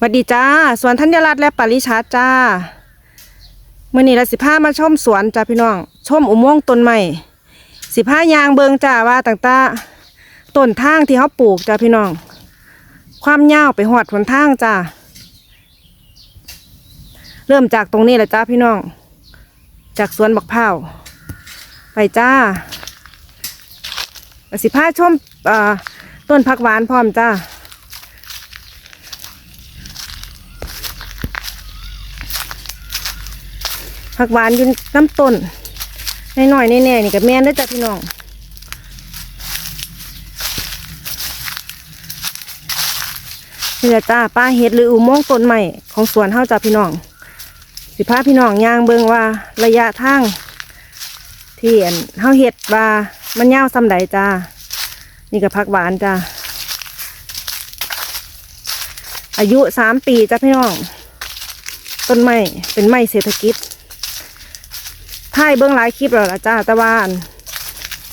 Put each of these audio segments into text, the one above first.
สวัสดีจ้า สวนธัญรัตน์และปริชาจ้าเมื่อนี้เราสิพามาชมสวนจ้าพี่น้อง ชมอุโมงค์ต้นไม้สิพายางเบิงจ้าว่าต่างๆต้นทางที่เขาปลูกจ้าพี่น้อง ความยาวไปหอดหนทางจ้าเริ่มจากตรงนี้แหละจ้าพี่น้อง จากสวนบักพร้าไปจ้าแล้วสิพาชมอ่าต้นผักหวานพร้อมจ้า ผักหวานยืนน้ำต้นหน่อยๆแน่ๆนี่กับแม่นได้จ้ะพี่น้องนี่แหละจ้าป้าเฮ็ดหรืออุโมงค์ต้นใหม่ของสวนเฮาจ้ะพี่น้อง สิพาพี่น้องย่างเบิ่งว่าระยะทางที่อันเฮาเฮ็ดว่ามันยาวซำใดจ้า นี่ก็ผักหวานจ้าอายุสามปีจ้ะพี่น้อง ต้นไม้เป็นไม้เศรษฐกิจ ถ่ายเบื้องหลายคลิปแล้วล่ะจ้าต่ว่าอั่น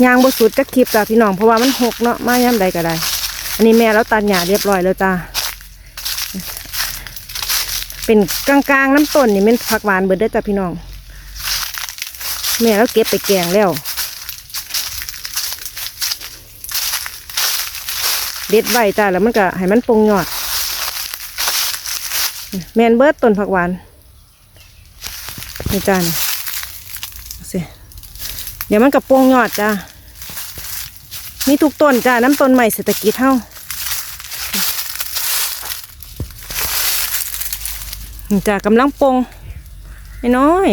ยางบสุดจะคลิปจ้าพี่น้องเพราะว่ามันหกเนาะมาย่ำใดก็ได้ อันนี้แม่แล้วตัดหญ้าเรียบร้อยแล้วจ้าเป็นกลางๆน้ำต้นนี่เป็นผักหวานเบิดได้จ้าพี่น้อง แม่แล้วเก็บไปแกงแล้วเด็ดใบจ้าแล้วมันก็ให้มันปรุงยอด แมนเบิร์ดต้นผักหวานนี่จ้านี่ เดี๋ยวมันกับโปงยอดจ้ามีทุกต้นจ้าน้ำต้นใหม่เศรษฐกิจเท่าจ้ากำลังโปงน้อย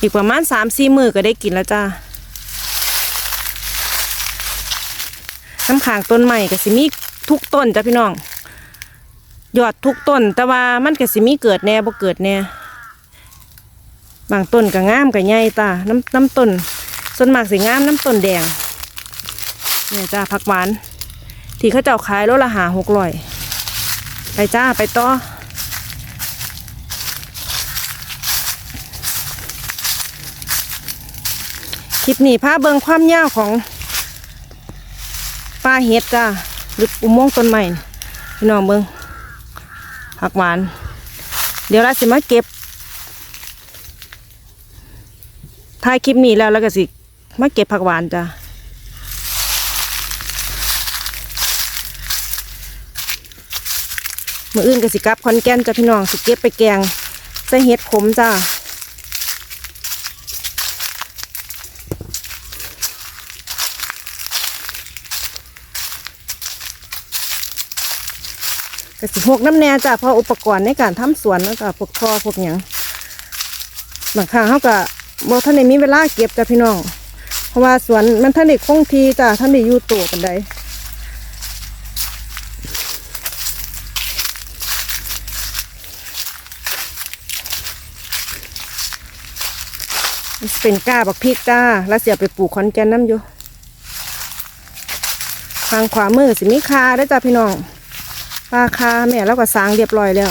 อีกประมาณสามสี่มือก็ได้กินแล้วจ้าน้ำขางต้นใหม่ก็สิมีทุกต้นจ้าพี่น้องยอดทุกต้น แต่ว่ามันก็สิมีเกิดแน่บ่เกิดแน่ บางต้นก็งามก็ใหญ่ตาน้ำน้ำต้นส่วนมากสิงามน้ำต้นแดงเนี่ยจ้าผักหวาน ที่เขาเจ้าขายโลละหาหกร้อยไปจ้าไปต่อคลิปนี้พาเบิงความยาวของปลาเห็ดจ้าหรืออุโมงค์ต้นใหม่พี่น้องเบิงผักหวาน เดี๋ยวเราสิมาเก็บ ถ่ายคลิปนี้แล้วแล้วก็สิมาเก็บผักหวานจ้ะมืออื่นก็สิกลับคอนแก่นจ้ะพี่น้องสิเก็บไปแกงใส่เห็ดขมจ้าก็สิหกน้ำแน่จ้ะเพราะอุปกรณ์ในการทำสวนนะจ้ะพวกท่อพวกหยังบางครั้งเขาก็ บ่ท่านได้มีเวลาเก็บจ้ะพี่น้อง เพราะว่าสวนมันท่านได้คงทีจ้ะท่านได้อยู่ตัวกันใดมันสิเป็นก้าบักพริกจ้า แล้วเสียไปปลูกคอนแกนน้ำอยู่ทางขวามือสิมีคาได้จ้ะพี่น้องปลาคาแม่แล้วก็สางเรียบร้อยแล้ว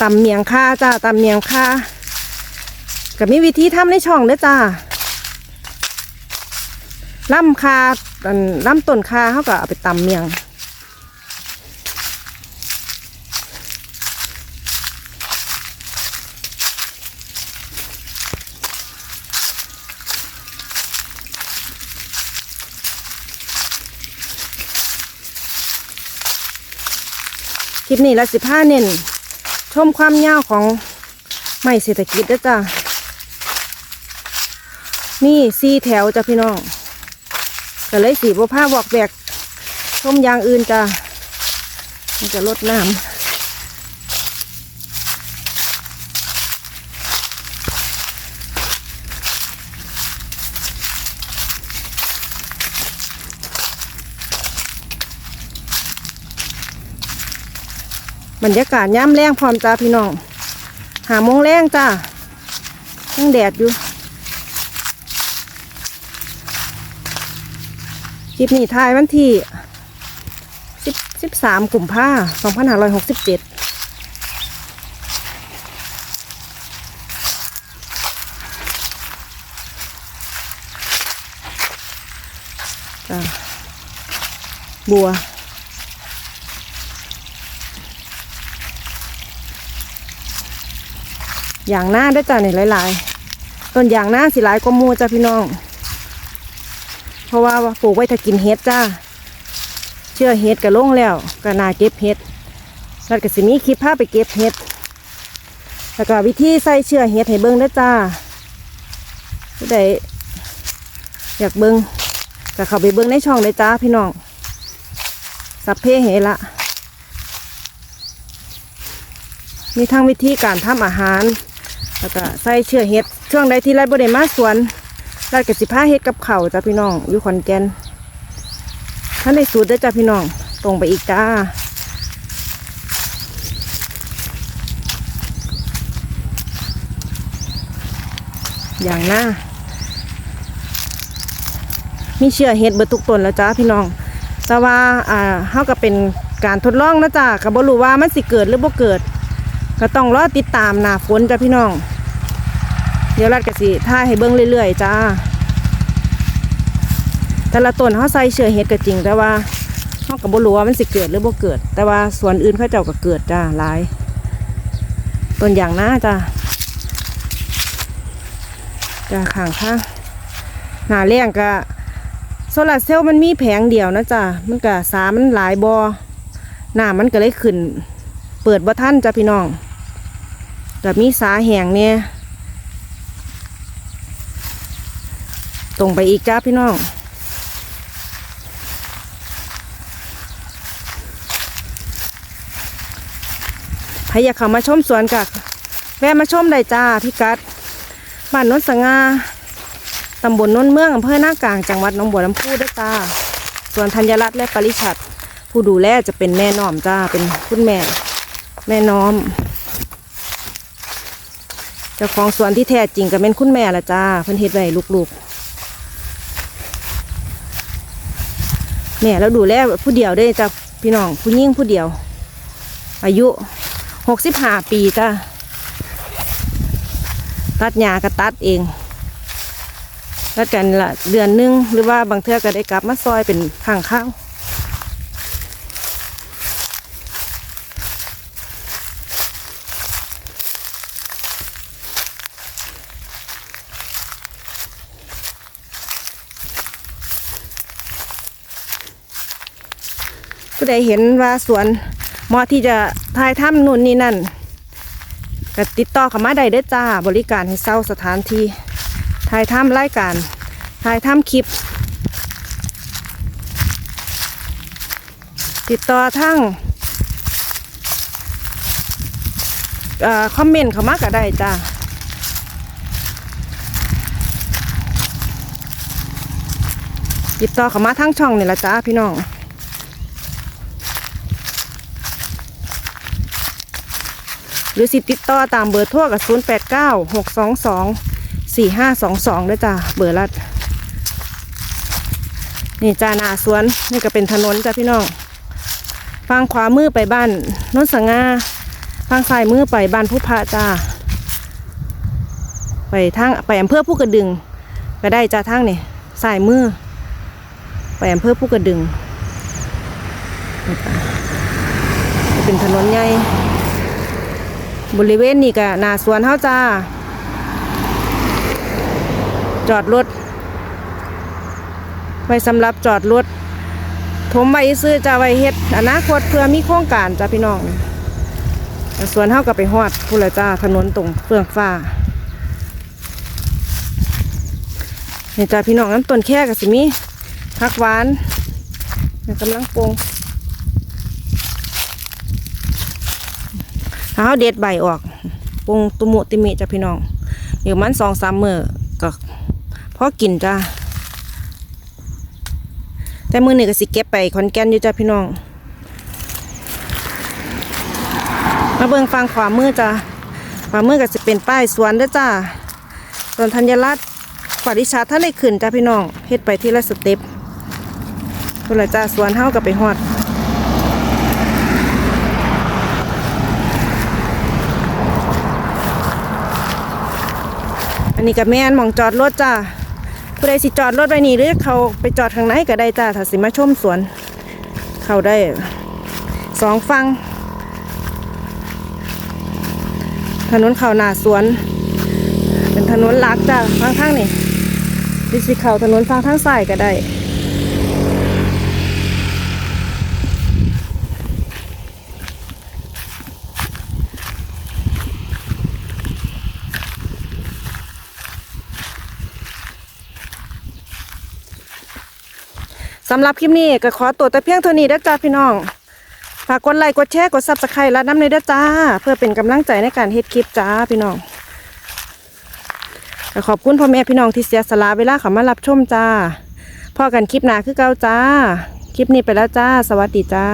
ตำเมียงค่าจ้าตำเมียงค่า ก็มีวิธีทำในช่องเด้อจ้าล่ำคาล่ำต้นคาเขาก็เอาไปตำเมียงคลิปนี้ละสิบห้าเน้นชมความยาวของไม้เศรษฐกิจด้อจ้า นี่สี่แถวจ้ะพี่น้องก็เลยสีบัวผ้าบอกแบกชมยางอื่นจ้ามันจะลดน้ำบรรยากาศย่ำแรงพร้อมจ้าพี่น้อง หาโมงแรงจ้ายังแดดอยู่ คลิปนี้ถ่ายวันที่สิบสิบสามกุมภาสองพันห้าร้อยหกสิบเจ็ดบัวอย่างหน้าได้จ้ะนี่หลายๆต้นอย่างหน้าสีหลายก็มูจ้ะพี่น้อง เพราะว่าปลูกไว้ถ้ากินเห็ดจ้า เชื่อเห็ดก็ลงแล้วก็นาเก็บเห็ดแล้วก็สิมีคลิปพาพไปเก็บเห็ด แล้วก็วิธีใส่เชื่อเห็ดให้เบิ้งเด้จ้าผู้ใดอยากเบิ้งก็เข้าไปเบิ้งในช่องเลยจ้าพี่น้องสัพเพเหระมีทั้งวิธีการทำอาหาร แล้วก็ใส่เชื่อเห็ด ช่วงใดที่ไรบ่ได้มาสวน รัดกับสิพาเห็ดกับเขาจ้าพี่น้องอยู่ขอนแก่นถ้าในสูตรเด้จ้าพี่น้องตรงไปอีกจ้าอย่างหน้า มีเชื่อเห็ดเบิดทุกต้นแล้วจ้าพี่น้อง แต่ว่าอ่าเฮาก็เป็นการทดลองนะจ้าก็บ่รู้ว่ามันสิเกิดหรือบ่เกิด ก็ต้องรอติดตามหน้าฝนจ้าพี่น้อง ดี๋ยวรัดก็สิท่าให้เบิ่งเรื่อยๆจ้า แต่ละต้นเฮาใส่เชื่อเห็ดก็จริง แต่ว่าเฮาก็บ่รู้ว่ามันสิเกิดหรือบ่เกิด แต่ว่าส่วนอื่นเขาเจ้าก็เกิดจ้าหลายต้นอย่างหน้าจ้าจ้าข้างข้างหนาแรงก็โซลาร์เซลล์มันมีแผงเดียวนะจ้ะมันก็สามันหลายบอหน้ามันก็เลยขึ้น เปิดบ่ท่านจ้ะพี่น้องแต่มีสาแหงเนี่ย ตรงไปอีกจ้าพี่น้องใครอยากเข้ามาชมสวนกับแวะมาชมได้จ้าพี่กัดบ้านโนนสง่าตำบลโนนเมืองอำเภอหน้ากลางจังหวัดหนองบัวลำพูด้วยจ้าส่วนธัญรัตน์และปริชัดผู้ดูแลจะเป็นแม่น้อมจ้าเป็นคุณแม่ แม่น้อมเจ้าของสวนที่แท้จริงก็เป็นคุณแม่ละจ้าเพิ่นเฮ็ดไว้ลูกๆ แม่เราดูแลผู้เดียวได้จ้ะพี่น้องผู้ยิ่งผู้เดียว อายุหกสิบห้าปีจ้าตัดหญ้าก็ตัดเองแล้วกันละเดือนหนึงหรือว่าบางเทื่อก็ได้กลับมาซอยเป็นข้างข้าว ใดเห็นว่าสวนเหมาะที่จะทายถ้ำนู่นนี่นั่นก็ติดต่อเข้ามาได้เด้อจ้า บริการให้เศร้าสถานที่ถ่ายทำรายการถ่ายทำคลิป ติดต่อทั้งอคอมเมนต์เข้ามาก็ได้จ้าติดต่อเข้ามาทั้งช่องนี่ละจ้าพี่น้อง หรือสิติดต่อตามเบอร์โทรกับ0 8 9 6 2 2 4 5 2 2ด้วยจ้าเบอร์ลัดนี่จ้านาสวนนี่ก็เป็นถนนจ้าพี่น้องฟังขวามือไปบ้านนนสง่าฟังซ้ายมือไปบ้านผู้พระจ้าไปทางไปอำเภอผู้กระดึงก็ได้จ้าทางนี่ซ้ายมือไปอำเภอผู้กระดึงเป็นถนนใหญ่ บริเวณนี้ก็หนาสวนเฮาจ้า จอดรถ ไว้สำหรับจอดรถถมไว้ซื้อจะไว้เฮ็ดอนาคตเพื่อมีโครงการจ้าพี่น้องสวนเฮาก็ไปฮอดผู้ละจ้าถนนตรงเฟื่องฟ้านี่จ้าพี่น้องน้ำต้นแค่กับสิมีผักหวานกำลังปง ถ้า เขาเด็ดใบออกปรุงตุมุติมิจ้ะพี่น้องอยู่มันสองสามมือก็พอกินจ้าแต่มือนี่ก็สิเก็บไปขอนแก่นอยู่จ้ะพี่น้อง มาเบิ่งฟังขวามือจ้ะขวามือก็สิเป็นป้ายสวนด้อจ้าส่วนธัญรัตน์ปริชาท่านได้ขึ้นจ้ะพี่น้องเฮ็ดไปที่ละสเต็ปพุ่นละจ้าสวนเฮากับไปฮอด อันนี้กับแม่นมองจอดรถจ้าผู้ใดสิจอดรถไว้นี่หรือเขาไปจอดทางไหนก็ได้จ้าถ้าสิมาชมสวน เขาได้สองฟังถนนเขาหน้าสวน เป็นถนนลักจ้าฟังทางนี่ดิสิเขาถนนฟังทางซ้ายก็ได้ สำหรับคลิปนี้ก็ขอตัวแต่เพียงเท่านี้เด้อจ้าพี่น้อง ฝากกดไลค์กดแชร์กดซับสไครต์และน้ำในเด้อจ้า เพื่อเป็นกำลังใจในการเฮ็ดคลิปจ้าพี่น้องก็ขอบคุณพ่อแม่พี่น้องที่เสียสละเวลาเขามารับชมจ้าพอกันคลิปหน้าคือเก่าจ้า คลิปนี้ไปแล้วจ้า สวัสดีจ้า